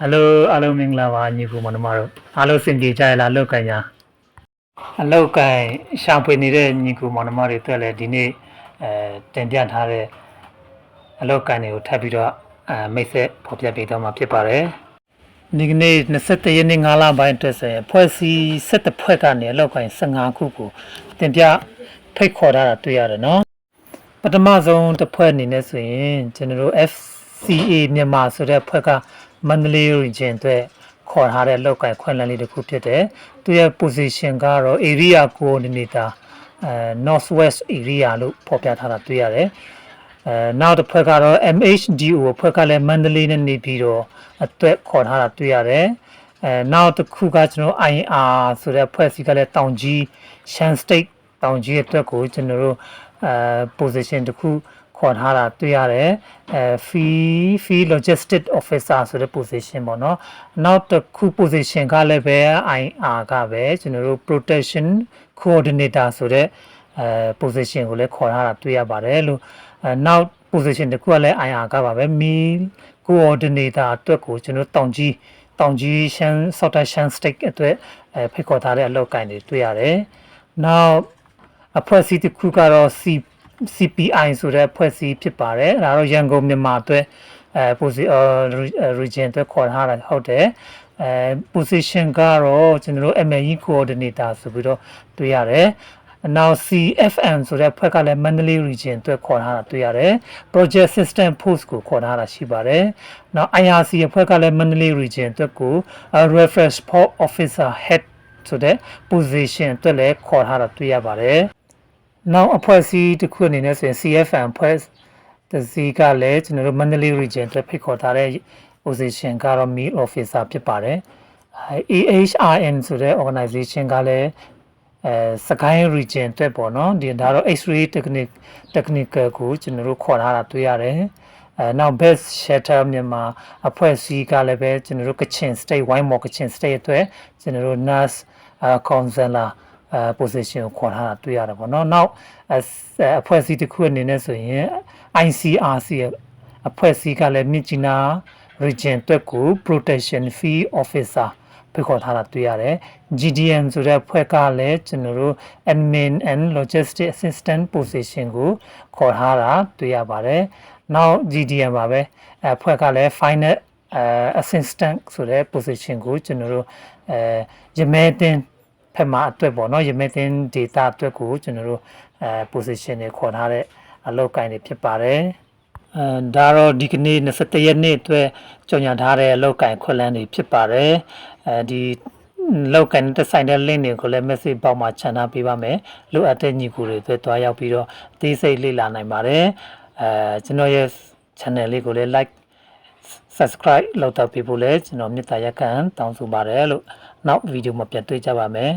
ဟယ်လိုအားလုံးမင်္ဂလာပါညီကိုမနမတို့အားလုံးစင်ပြေကြရလားလောက်ကန်ညာအလောက်ကန်ရှာဖွေနေတဲ့ညီကိုမနမတွေတွေ့လဲဒီနေ့အဲတင်ပြထားတဲ့အလောက်ကန်တွေကိုထပ်ပြီးတော့အဲမိတ်ဆက်ဖော်ပြပေးတော့မှာဖြစ်ပါတယ်ဒီကနေ့21ရက်နေ့9လပိုင်းအတွက်ဆိုရင်ဖွဲ့စည်း17ဖွဲ့ကနေအလောက်ကန်15ခုကိုတင်ပြဖိတ်ခေါ်ထားတာတွေ့ရတယ်နော်ပထမဆုံးတစ်ဖွဲ့အနေနဲ့ဆိုရင်ကျွန်တော်တို့ FCA မြန်မာဆိုတဲ့ဖွဲ့က မန္တလေး region အတွက်ခေါ်ထားတဲ့လောက်ကိုင်ခွင့်လန်းလေးတစ်ခုဖြစ်တယ်။သူရဲ့ position ကတော့ area coordinator အဲ northwest area လို့ဖော်ပြထားတာတွေ့ရတယ်။အဲနောက်တစ်ဖွဲ့ကတော့ MHDO ဖွဲ့ကလည်းမန္တလေးနဲ့နေပြီးတော့အတွက်ခေါ်ထားတာတွေ့ရတယ်။အဲနောက်တစ်ခုကကျွန်တော် IR ဆိုတဲ့ဖွဲ့စည်းကလည်းတောင်ကြီး Shan State တောင်ကြီးအတွက်ကိုကျွန်တော်တို့အဲ position တစ်ခု ခေါ်ထားတာတွေ့ရတယ်အဲ fee fee logistic officer ဆိုတဲ့ position ပေါ့နော်နောက်တစ်ခု position ကလည်းပဲ IR ကပဲကျွန်တော်တို့ protection coordinator ဆိုတဲ့အဲ position ကိုလည်းခေါ်ထားတာတွေ့ရပါတယ်လို့အဲနောက် position တစ်ခုကလည်း IR ကပါပဲ meal coordinator အတွက်ကိုကျွန်တော်တို့တောင်ကြီးတောင်ကြီးရှမ်း Southern Shan State အတွက်အဲဖိတ်ခေါ်ထားတဲ့အလုပ်ကိုင်းတွေတွေ့ရတယ်နောက်အဖွဲ့အစည်းတစ်ခုကတော့ C CPI ဆိုတဲ့အဖွဲ့အစည်းဖြစ်ပါတယ်အဲဒါတော့ရန်ကုန်မြန်မာအတွက်အဲ position region အတွက်ခေါ်ထားတာဟုတ်တယ်အဲ position ကတော့ကျွန်တော်တို့ MLE coordinator ဆိုပြီးတော့တွေ့ရတယ်နောက် CFM ဆိုတဲ့ဖွဲ့ကလည်း Mandalay region အတွက်ခေါ်ထားတာတွေ့ရတယ် project system post ကိုခေါ်ထားတာရှိပါတယ်နောက် IRC အဖွဲ့ကလည်း Mandalay region အတွက်ကို reference port officer head ဆိုတဲ့ position အတွက်လည်းခေါ်ထားတာတွေ့ရပါတယ် နောက်အဖွဲ့အစည်းတစ်ခုအနေနဲ့ဆိုရင် CFM ဖွဲ့တစ်စီးကလည်းကျွန်တော်တို့ Mandalay region အတွက်ဖိတ်ခေါ်ထားတဲ့ position ကတော့ meal officer ဖြစ်ပါတယ်အဲ AHRN ဆိုတဲ့ organization ကလည်းအဲစကိုင်း region အတွက်ပေါ့နော်ဒီဒါတော့ X-ray technique technical ကိုကျွန်တော်တို့ခေါ်ထားတာတွေ့ရတယ်အဲနောက် best shelter မြန်မာအဖွဲ့အစည်းကလည်းပဲကျွန်တော်တို့ကချင် state ဝိုင်းမော်ကချင် state အတွက်ကျွန်တော်တို့ nurse အဲ counselor အဲ position ကိုခေါ်ထားတာတွေ့ရတယ်ပေါ့နော်နောက်အဲအဖွဲ့အစည်းတစ်ခုအနေနဲ့ဆိုရင် ICRC ရဲ့အဖွဲ့အစည်းကလည်းမြင့်ကြီးနာ region အတွက်ကို protection fee officer ဖိတ်ခေါ်ထားတာတွေ့ရတယ် GDM ဆိုတဲ့အဖွဲ့ကလည်းကျွန်တော်တို့ admin and logistic assistant position ကိုခေါ်ထားတာတွေ့ရပါတယ်နောက် GDM ပါပဲအဲအဖွဲ့ကလည်း final အဲ assistant ဆိုတဲ့ position ကိုကျွန်တော်တို့အဲရမဲတင် ဖက်မှာအတွက်ပေါ့နော်ရမဲတင် data အတွက်ကိုကျွန်တော်တို့အဲ position တွေခေါ်ထားတဲ့အလုပ်ကိုင်းတွေဖြစ်ပါတယ်အဲဒါတော့ဒီကနေ့21ရက်နေ့အတွက်ကြော်ညာထားတဲ့အလုပ်ကိုင်းခွက်လန်းတွေဖြစ်ပါတယ်အဲဒီလောက်ကန်တဲ့ဆိုင်တဲ့ link တွေကိုလည်း message ပေါက်မှာခြံထားပေးပါမယ်လိုအပ်တဲ့ညီကိုတွေအတွက်တွားရောက်ပြီးတော့အသေးစိတ်လေ့လာနိုင်ပါတယ်အဲကျွန်တော်ရဲ့ channel လေးကိုလည်း like subscribe လုပ်တော့ပေးဖို့လည်းကျွန်တော်မေတ္တာရက်ခံတောင်းဆိုပါတယ်လို့နောက်ဗီဒီယိုမှာပြန်တွေ့ကြပါမယ်